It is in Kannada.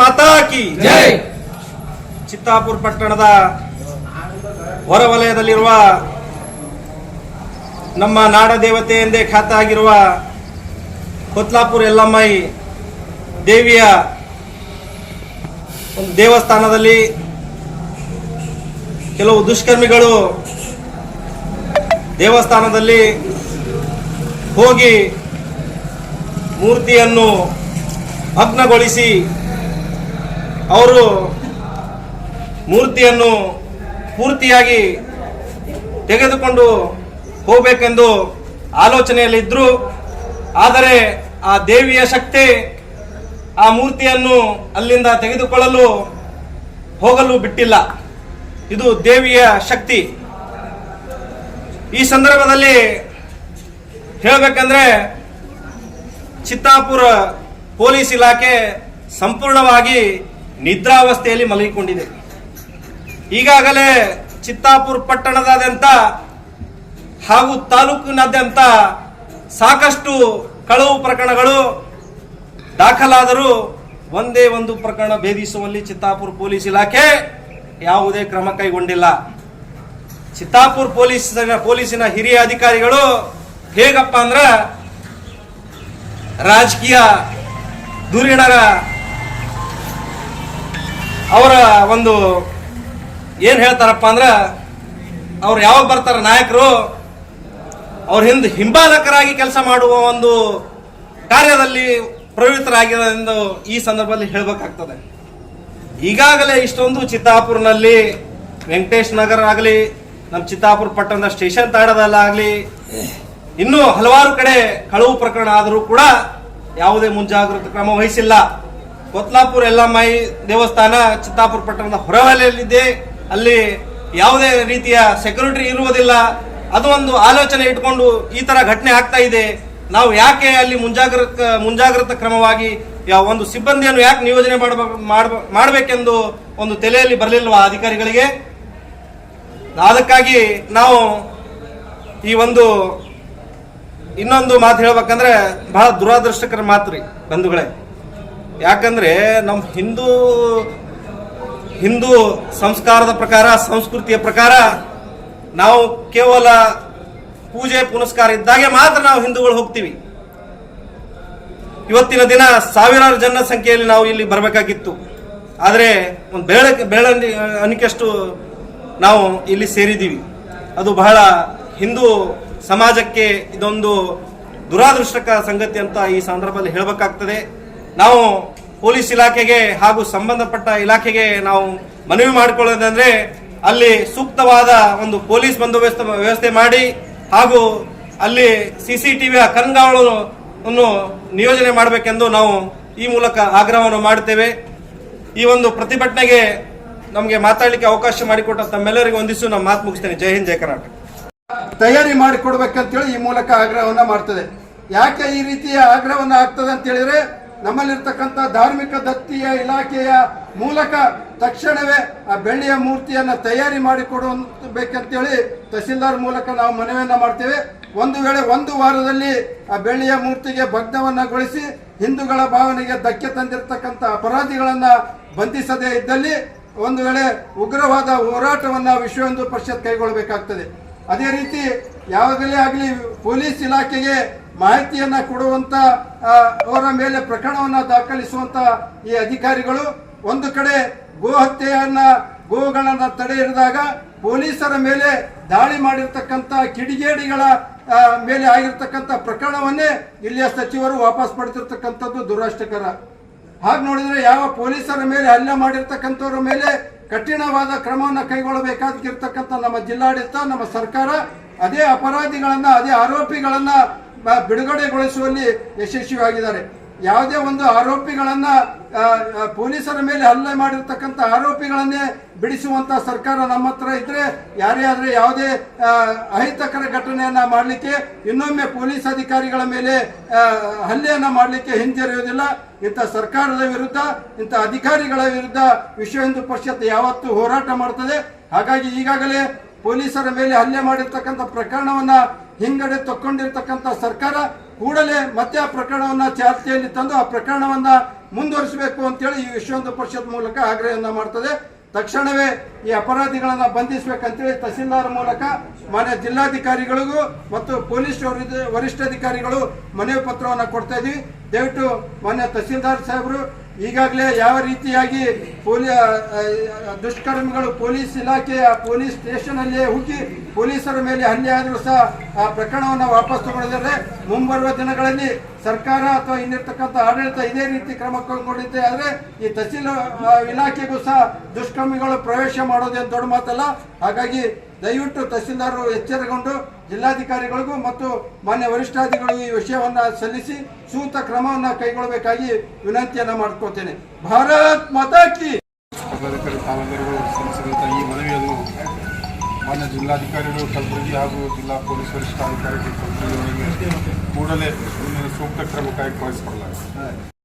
ಕಿ ಜೈ. ಚಿತ್ತಾಪುರ ಪಟ್ಟಣದ ಹೊರವಲಯದಲ್ಲಿರುವ ನಮ್ಮ ನಾಡ ದೇವತೆ ಎಂದೇ ಖ್ಯಾತ ಆಗಿರುವ ಕೊತ್ಲಾಪುರ ಯಲ್ಲಮ್ಮೈ ದೇವಿಯ ಒಂದು ದೇವಸ್ಥಾನದಲ್ಲಿ ಕೆಲವು ದುಷ್ಕರ್ಮಿಗಳು ದೇವಸ್ಥಾನದಲ್ಲಿ ಹೋಗಿ ಮೂರ್ತಿಯನ್ನು ಭಗ್ನಗೊಳಿಸಿ ಅವರು ಮೂರ್ತಿಯನ್ನು ಪೂರ್ತಿಯಾಗಿ ತೆಗೆದುಕೊಂಡು ಹೋಗಬೇಕೆಂದು ಆಲೋಚನೆಯಲ್ಲಿದ್ದರು ಆದರೆ ಆ ದೇವಿಯ ಶಕ್ತಿ ಆ ಮೂರ್ತಿಯನ್ನು ಅಲ್ಲಿಂದ ತೆಗೆದುಕೊಳ್ಳಲು ಹೋಗಲು ಬಿಟ್ಟಿಲ್ಲ. ಇದು ದೇವಿಯ ಶಕ್ತಿ. ಈ ಸಂದರ್ಭದಲ್ಲಿ ಹೇಳಬೇಕಂದ್ರೆ ಚಿತ್ತಾಪುರ ಪೊಲೀಸ್ ಇಲಾಖೆ ಸಂಪೂರ್ಣವಾಗಿ ನಿದ್ರಾವಸ್ಥೆಯಲ್ಲಿ ಮಲಗಿಕೊಂಡಿದೆ. ಈಗಾಗಲೇ ಚಿತ್ತಾಪುರ ಪಟ್ಟಣದಾದ್ಯಂತ ಹಾಗೂ ತಾಲೂಕಿನಾದ್ಯಂತ ಸಾಕಷ್ಟು ಕಳವು ಪ್ರಕರಣಗಳು ದಾಖಲಾದರೂ ಒಂದೇ ಒಂದು ಪ್ರಕರಣ ಭೇದಿಸುವಲ್ಲಿ ಚಿತ್ತಾಪುರ ಪೊಲೀಸ್ ಇಲಾಖೆ ಯಾವುದೇ ಕ್ರಮ ಕೈಗೊಂಡಿಲ್ಲ. ಚಿತ್ತಾಪುರ ಪೊಲೀಸ್ ಪೊಲೀಸಿನ ಹಿರಿಯ ಅಧಿಕಾರಿಗಳು ಹೇಗಪ್ಪ ಅಂದ್ರೆ ರಾಜಕೀಯ ಧುರೀಣರ ಅವರ ಒಂದು ಏನು ಹೇಳ್ತಾರಪ್ಪ ಅಂದ್ರೆ, ಅವ್ರು ಯಾವಾಗ ಬರ್ತಾರೆ ನಾಯಕರು, ಅವ್ರ ಹಿಂದೆ ಹಿಂಬಾಲಕರಾಗಿ ಕೆಲಸ ಮಾಡುವ ಒಂದು ಕಾರ್ಯದಲ್ಲಿ ಪ್ರವೃತ್ತರಾಗಿರೋದೆಂದು ಈ ಸಂದರ್ಭದಲ್ಲಿ ಹೇಳಬೇಕಾಗ್ತದೆ. ಈಗಾಗಲೇ ಇಷ್ಟೊಂದು ಚಿತ್ತಾಪುರ್ನಲ್ಲಿ ವೆಂಕಟೇಶ್ ನಗರ ಆಗಲಿ ನಮ್ಮ ಚಿತ್ತಾಪುರ ಪಟ್ಟಣದ ಸ್ಟೇಷನ್ ತಾಡದಲ್ಲಾಗಲಿ ಇನ್ನೂ ಹಲವಾರು ಕಡೆ ಕಳವು ಪ್ರಕರಣ ಆದರೂ ಕೂಡ ಯಾವುದೇ ಮುಂಜಾಗ್ರತಾ ಕ್ರಮ ವಹಿಸಿಲ್ಲ. ಕೊತ್ಲಾಪುರ ಎಲ್ಲಮ್ಮಾಯಿ ದೇವಸ್ಥಾನ ಚಿತ್ತಾಪುರ ಪಟ್ಟಣದ ಹೊರವಲಯದಲ್ಲಿದೆ ಅಲ್ಲಿ ಯಾವುದೇ ರೀತಿಯ ಸೆಕ್ಯೂರಿಟಿ ಇರುವುದಿಲ್ಲ. ಅದು ಒಂದು ಆಲೋಚನೆ ಇಟ್ಕೊಂಡು ಈ ತರ ಘಟನೆ ಆಗ್ತಾ ಇದೆ. ನಾವು ಯಾಕೆ ಅಲ್ಲಿ ಮುಂಜಾಗ್ರತ, ಮುಂಜಾಗ್ರತಾ ಕ್ರಮವಾಗಿ ಯಾವ ಒಂದು ಸಿಬ್ಬಂದಿಯನ್ನು ಯಾಕೆ ನಿಯೋಜನೆ ಮಾಡಬೇಕು ಮಾಡಬೇಕೆಂದು ಒಂದು ತಲೆಯಲ್ಲಿ ಬರಲಿಲ್ವಾ ಅಧಿಕಾರಿಗಳಿಗೆ? ಅದಕ್ಕಾಗಿ ನಾವು ಈ ಒಂದು ಇನ್ನೊಂದು ಮಾತು ಹೇಳ್ಬೇಕಂದ್ರೆ ಬಹಳ ದುರಾದೃಷ್ಟಕರ ಮಾತು ರೀ ಬಂಧುಗಳೇ. ಯಾಕಂದ್ರೆ ನಮ್ಮ ಹಿಂದೂ ಹಿಂದೂ ಸಂಸ್ಕಾರದ ಪ್ರಕಾರ, ಸಂಸ್ಕೃತಿಯ ಪ್ರಕಾರ ನಾವು ಕೇವಲ ಪೂಜೆ ಪುನಸ್ಕಾರ ಇದ್ದಾಗೆ ಮಾತ್ರ ನಾವು ಹಿಂದೂಗಳು ಹೋಗ್ತೀವಿ. ಇವತ್ತಿನ ದಿನ ಸಾವಿರಾರು ಜನ ಸಂಖ್ಯೆಯಲ್ಲಿ ನಾವು ಇಲ್ಲಿ ಬರಬೇಕಾಗಿತ್ತು. ಆದರೆ ಒಂದು ಬೆಳ ಬೆಳ ಅನಿಕೆಷ್ಟು ನಾವು ಇಲ್ಲಿ ಸೇರಿದ್ದೀವಿ. ಅದು ಬಹಳ ಹಿಂದೂ ಸಮಾಜಕ್ಕೆ ಇದೊಂದು ದುರಾದೃಷ್ಟಕ ಸಂಗತಿ ಅಂತ ಈ ಸಂದರ್ಭದಲ್ಲಿ ಹೇಳಬೇಕಾಗ್ತದೆ. ನಾವು ಪೊಲೀಸ್ ಇಲಾಖೆಗೆ ಹಾಗೂ ಸಂಬಂಧಪಟ್ಟ ಇಲಾಖೆಗೆ ನಾವು ಮನವಿ ಮಾಡಿಕೊಳ್ಳೋದಂದ್ರೆ ಅಲ್ಲಿ ಸೂಕ್ತವಾದ ಒಂದು ಪೊಲೀಸ್ ಬಂದೋಬಸ್ತ ವ್ಯವಸ್ಥೆ ಮಾಡಿ ಹಾಗೂ ಅಲ್ಲಿ ಸಿ ಸಿ ಟಿವಿಯ ಕಣ್ಗಾವಲನ್ನು ನಿಯೋಜನೆ ಮಾಡಬೇಕೆಂದು ನಾವು ಈ ಮೂಲಕ ಆಗ್ರಹವನ್ನು ಮಾಡುತ್ತೇವೆ. ಈ ಒಂದು ಪ್ರತಿಭಟನೆಗೆ ನಮಗೆ ಮಾತಾಡಲಿಕ್ಕೆ ಅವಕಾಶ ಮಾಡಿಕೊಟ್ಟ ತಮ್ಮೆಲ್ಲರಿಗೂ ಒಂದಿಸು ನಮ್ಮ ಮಾತು ಮುಗಿಸ್ತೇನೆ. ಜೈ ಹಿಂದ್, ಜೈ ಕರ್ನಾಟಕ. ತಯಾರಿ ಮಾಡಿಕೊಡ್ಬೇಕಂತೇಳಿ ಈ ಮೂಲಕ ಆಗ್ರಹವನ್ನ ಮಾಡ್ತದೆ. ಯಾಕೆ ಈ ರೀತಿಯ ಆಗ್ರಹವನ್ನ ಆಗ್ತದೆ ಅಂತ ಹೇಳಿದ್ರೆ ನಮ್ಮಲ್ಲಿರ್ತಕ್ಕಂಥ ಧಾರ್ಮಿಕ ದತ್ತಿಯ ಇಲಾಖೆಯ ಮೂಲಕ ತಕ್ಷಣವೇ ಆ ಬೆಳ್ಳಿಯ ಮೂರ್ತಿಯನ್ನು ತಯಾರಿ ಮಾಡಿಕೊಡಬೇಕಂತೇಳಿ ತಹಸೀಲ್ದಾರ್ ಮೂಲಕ ನಾವು ಮನವಿಯನ್ನು ಮಾಡ್ತೇವೆ. ಒಂದು ವೇಳೆ ಒಂದು ವಾರದಲ್ಲಿ ಆ ಬೆಳ್ಳಿಯ ಮೂರ್ತಿಗೆ ಭಗ್ನವನ್ನಗೊಳಿಸಿ ಹಿಂದೂಗಳ ಭಾವನೆಗೆ ಧಕ್ಕೆ ತಂದಿರತಕ್ಕಂಥ ಅಪರಾಧಿಗಳನ್ನು ಬಂಧಿಸದೇ ಇದ್ದಲ್ಲಿ ಒಂದು ವೇಳೆ ಉಗ್ರವಾದ ಹೋರಾಟವನ್ನು ವಿಶ್ವ ಹಿಂದೂ ಪರಿಷತ್ ಕೈಗೊಳ್ಳಬೇಕಾಗ್ತದೆ. ಅದೇ ರೀತಿ ಯಾವಾಗಲೇ ಆಗಲಿ ಪೊಲೀಸ್ ಇಲಾಖೆಗೆ ಮಾಹಿತಿಯನ್ನ ಕೊಡುವಂತ ಅವರ ಮೇಲೆ ಪ್ರಕರಣವನ್ನ ದಾಖಲಿಸುವಂತ ಈ ಅಧಿಕಾರಿಗಳು ಒಂದು ಕಡೆ ಗೋ ಹತ್ಯೆಯನ್ನ, ಗೋಗಳನ್ನ ತಡೆ ಹಿಡಿದಾಗ ಪೊಲೀಸರ ಮೇಲೆ ದಾಳಿ ಮಾಡಿರ್ತಕ್ಕಂಥ ಕಿಡಿಗೇಡಿಗಳ ಮೇಲೆ ಆಗಿರ್ತಕ್ಕಂಥ ಪ್ರಕರಣವನ್ನೇ ಇಲ್ಲಿಯ ಸಚಿವರು ವಾಪಸ್ ಪಡೆದಿರ್ತಕ್ಕಂಥದ್ದು ದುರಾಷ್ಟಕರ ಹಾಗೆ ನೋಡಿದ್ರೆ ಯಾವ ಪೊಲೀಸರ ಮೇಲೆ ಹಲ್ಲೆ ಮಾಡಿರ್ತಕ್ಕಂಥವ್ರ ಮೇಲೆ ಕಠಿಣವಾದ ಕ್ರಮವನ್ನು ಕೈಗೊಳ್ಳಬೇಕಾಗಿರ್ತಕ್ಕಂಥ ನಮ್ಮ ಜಿಲ್ಲಾಡಳಿತ, ನಮ್ಮ ಸರ್ಕಾರ, ಅದೇ ಅಪರಾಧಿಗಳನ್ನ, ಅದೇ ಆರೋಪಿಗಳನ್ನ ಬಿಡುಗಡೆಗೊಳಿಸುವಲ್ಲಿ ಯಶಸ್ವಿಯಾಗಿದ್ದಾರೆ. ಯಾವುದೇ ಒಂದು ಆರೋಪಿಗಳನ್ನ ಪೊಲೀಸರ ಮೇಲೆ ಹಲ್ಲೆ ಮಾಡಿರ್ತಕ್ಕಂಥ ಆರೋಪಿಗಳನ್ನೇ ಬಿಡಿಸುವಂತ ಸರ್ಕಾರ ನಮ್ಮ ಹತ್ರ ಇದ್ರೆ, ಯಾರೇ ಆದ್ರೆ ಯಾವುದೇ ಅಹಿತಕರ ಘಟನೆಯನ್ನ ಮಾಡಲಿಕ್ಕೆ, ಇನ್ನೊಮ್ಮೆ ಪೊಲೀಸ್ ಅಧಿಕಾರಿಗಳ ಮೇಲೆ ಹಲ್ಲೆಯನ್ನ ಮಾಡಲಿಕ್ಕೆ ಹಿಂಜರಿಯುವುದಿಲ್ಲ. ಇಂಥ ಸರ್ಕಾರದ ವಿರುದ್ಧ, ಇಂಥ ಅಧಿಕಾರಿಗಳ ವಿರುದ್ಧ ವಿಶ್ವ ಹಿಂದೂ ಪರಿಷತ್ ಯಾವತ್ತೂ ಹೋರಾಟ ಮಾಡ್ತದೆ. ಹಾಗಾಗಿ ಈಗಾಗಲೇ ಪೊಲೀಸರ ಮೇಲೆ ಹಲ್ಲೆ ಮಾಡಿರ್ತಕ್ಕಂಥ ಪ್ರಕರಣವನ್ನ ಹಿಂಗಡೆ ತಕ್ಕೊಂಡಿರ್ತಕ್ಕಂಥ ಸರ್ಕಾರ ಕೂಡಲೇ ಮತ್ತೆ ಆ ಪ್ರಕರಣವನ್ನ ಚಾಲ್ತಿಯಲ್ಲಿ ತಂದು ಆ ಪ್ರಕರಣವನ್ನ ಮುಂದುವರಿಸಬೇಕು ಅಂತೇಳಿ ಈ ವಿಶ್ವ ಪರಿಷತ್ ಮೂಲಕ ಆಗ್ರಹವನ್ನು ಮಾಡ್ತದೆ. ತಕ್ಷಣವೇ ಈ ಅಪರಾಧಿಗಳನ್ನ ಬಂಧಿಸಬೇಕಂತೇಳಿ ತಹಸೀಲ್ದಾರ್ ಮೂಲಕ ಮಾನ್ಯ ಜಿಲ್ಲಾಧಿಕಾರಿಗಳಿಗೂ ಮತ್ತು ಪೊಲೀಸ್ ವರಿಷ್ಠ- ವರಿಷ್ಠಾಧಿಕಾರಿಗಳು ಮನವಿ ಪತ್ರವನ್ನು ಕೊಡ್ತಾ ಇದೀವಿ. ದಯವಿಟ್ಟು ಮೊನ್ನೆ ತಹಸೀಲ್ದಾರ್ ಸಾಹೇಬರು, ಈಗಾಗಲೇ ಯಾವ ರೀತಿಯಾಗಿ ಪೊಲೀ ದುಷ್ಕರ್ಮಿಗಳು ಪೊಲೀಸ್ ಇಲಾಖೆಯ ಪೊಲೀಸ್ ಸ್ಟೇಷನ್ ಹುಗ್ಗಿ ಪೊಲೀಸರ ಮೇಲೆ ಹಲ್ಲೆ ಆದರೂ ಸಹ ಆ ಪ್ರಕರಣವನ್ನು ವಾಪಸ್ ತಗೊಂಡಿದ್ದಾರೆ. ಮುಂಬರುವ ದಿನಗಳಲ್ಲಿ ಸರ್ಕಾರ ಅಥವಾ ಇನ್ನಿರ್ತಕ್ಕಂಥ ಆಡಳಿತ ಇದೇ ರೀತಿ ಕ್ರಮ ಕೈಗೊಂಡಿದ್ದೆ ಆದರೆ ಈ ತಹಸೀಲ್ ಇಲಾಖೆಗೂ ಸಹ ದುಷ್ಕರ್ಮಿಗಳು ಪ್ರವೇಶ ಮಾಡೋದೇನು ದೊಡ್ಡ ಮಾತಲ್ಲ. ಹಾಗಾಗಿ ದಯವಿಟ್ಟು ತಹಸೀಲ್ದಾರರು ಎಚ್ಚರಗೊಂಡು ಜಿಲ್ಲಾಧಿಕಾರಿಗಳಿಗೂ ಮತ್ತು ಮಾನ್ಯ ವರಿಷ್ಠಾಧಿಕಾರಿಗಳಿಗೂ ಈ ವಿಷಯವನ್ನು ಸಲ್ಲಿಸಿ ಸೂಕ್ತ ಕ್ರಮವನ್ನು ಕೈಗೊಳ್ಳಬೇಕಾಗಿ ವಿನಂತಿಯನ್ನು ಮಾಡ್ಕೊತೇನೆ ಭಾರತ್ ಮಾತಾ ಕಿ! ಜಿಲ್ಲಾಧಿಕಾರಿ ತಾವೆಲ್ಲರಿಗೂ ಸಲ್ಲಿಸಿದಂಥ ಈ ಮಾನ್ಯ ಜಿಲ್ಲಾಧಿಕಾರಿಗಳು, ಕಲಬುರಗಿ ಹಾಗೂ ಜಿಲ್ಲಾ ಪೊಲೀಸ್ ವರಿಷ್ಠಾಧಿಕಾರಿಗಳು ಕೂಡಲೇ ಸೂಕ್ತ ಕ್ರಮ ಕೈಗೊಳಿಸಿಕೊಳ್ಳಲಾಗಿದೆ